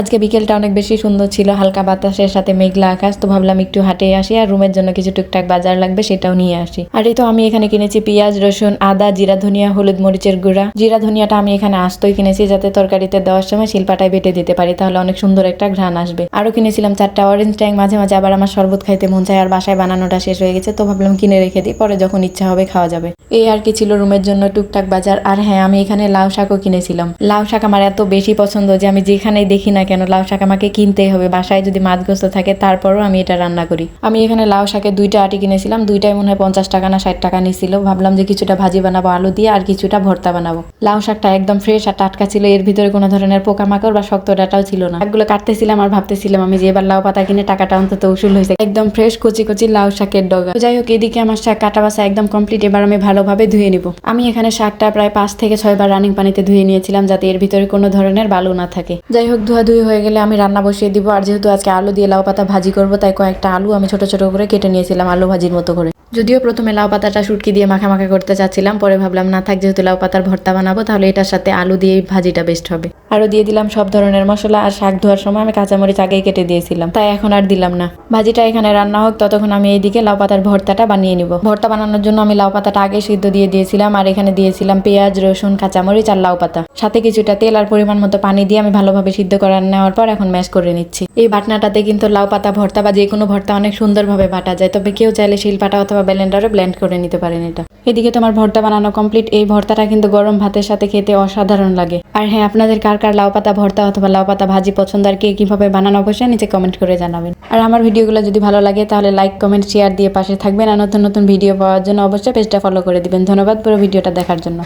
আজকে বিকেলটা অনেক বেশি সুন্দর ছিল, হালকা বাতাসের সাথে মেঘলা আকাশ, তো ভাবলাম একটু হাঁটে আসি আর রুমের জন্য কিছু টুকটাক বাজার লাগবে সেটাও নিয়ে আসি। আর এই তো আমি এখানে কিনেছি পেঁয়াজ, রসুন, আদা, জিরা ধনিয়া, হলুদ মরিচের গুঁড়া। জিরা ধনিয়াটা আমি এখানে আস্তই কিনেছি যাতে তরকারিতে দেওয়ার সময় শিলপাটায় বেটে দিতে পারি, তাহলে অনেক সুন্দর একটা ঘ্রাণ আসবে। আরও কিনেছিলাম চারটা অরেঞ্জ ট্যাং মাঝে মাঝে আবার আমার শরবত খাইতে মন চায় আর বাসায় বানানোটা শেষ হয়ে গেছে, তো ভাবলাম কিনে রেখে দিই, পরে যখন ইচ্ছা হবে খাওয়া যাবে। এই আর কি ছিল রুমের জন্য টুকটাক বাজার, আর হ্যাঁ আমি এখানে লাউ শাকও কিনেছিলাম। লাউ শাক আমার এত বেশি পছন্দ যে আমি যেখানেই দেখি না কেন? লাউ শাক আমাকে কিনতেই হবে। বাসায় যদি মাছ গোস্ত থাকে, তারপরও আমি এটা রান্না করি। আমি এখানে লাউ শাকের দুইটা আটি কিনেছিলাম। দুইটাই মনে হয় পঞ্চাশ টাকা না ষাট টাকা নিছিল। ভাবলাম যে কিছুটা ভাজি বানাবো, আলু দিয়ে, আর কিছুটা ভর্তা বানাবো। লাউ শাকটা একদম ফ্রেশ আর টাটকা ছিল। এর ভিতরে কোনো ধরনের পোকামাকড় বা শক্ত ডাটাও ছিল না। শাকগুলো কাটতেছিলাম আর ভাবতেছিলাম আমি যে এবার লাউ পাতা কিনে টাকাটা অন্তত উসুল হয়েছে। একদম ফ্রেশ কচি কচি লাউ শাকের ডগা। যাই হোক, এদিকে আমার শাক কাটা বাসা একদম কমপ্লিট এবার আমি ভালোভাবে ধুয়ে নিব। আমি এখানে শাকটা প্রায় পাঁচ থেকে ছয়বার রানিং পানিতে ধুয়ে নিয়েছিলাম যাতে এর ভিতরে কোনো ধরনের বালু না থাকে। যাই হোক ধোয়া ধুয়ে হয়ে গেলে আমি রান্না বসিয়ে দিব। আর যেহেতু আজকে আলু দিয়ে লাউ পাতা ভাজি করব, তাই কয়েকটা আলু আমি ছোট ছোট করে কেটে নিয়েছিলাম আলু ভাজির মতো করে। যদিও প্রথমে লাউ পাতাটা শুটকি দিয়ে মাখা মাখা করতে চাচ্ছিলাম, পরে ভাবলাম, না থাক, যেহেতু লাউ পাতার ভর্তা বানাবো, তাহলে এটার সাথে আলু দিয়ে ভাজিটা বেস্ট হবে। আরও দিয়ে দিলাম সব ধরনের মশলা আর শাক ধোয়ার সময় আমি কাঁচামরিচ আগেই কেটে দিয়েছিলাম, তাই এখন আর দিলাম না। ভাজিটা এখানে রান্না হোক, ততক্ষণ আমি এইদিকে লাউ পাতার ভর্তাটা বানিয়ে নিব। ভর্তা বানানোর জন্য আমি লাউ পাতাটা আগে সিদ্ধ দিয়ে দিয়েছিলাম, আর এখানে দিয়েছিলাম পেঁয়াজ, রসুন, কাঁচামরিচ আর লাউ পাতা। সাথে কিছুটা তেল আর পরিমাণ মতো পানি দিয়ে আমি ভালোভাবে সিদ্ধ করে নেওয়ার পর এখন ম্যাশ করে নিচ্ছি। এই বাটনাটাতে কিন্তু লাউ পাতা ভর্তা বা যে কোনো ভর্তা অনেক সুন্দরভাবে বাটা যায়, তবে কেউ চাইলে শিলপাটা অথবা ব্লেন্ডারে ব্লেন্ড করে নিতে পারেন এটা। এদিকে তোমার ভর্তা বানানো কমপ্লিট এই ভর্তাটা কিন্তু গরম ভাতের সাথে খেতে অসাধারণ লাগে। আর হ্যাঁ আপনাদের কার কার লাউ পাতা ভর্তা অথবা লাউ পাতা ভাজি পছন্দ আর কে কীভাবে বানানো, অবশ্যই নিচে কমেন্ট করে জানাবেন। আর আমার ভিডিওগুলো যদি ভালো লাগে, তাহলে লাইক কমেন্ট শেয়ার দিয়ে পাশে থাকবেন। আর নতুন নতুন ভিডিও পাওয়ার জন্য অবশ্যই পেজটা ফলো করে দিবেন। ধন্যবাদ পুরো ভিডিওটা দেখার জন্য।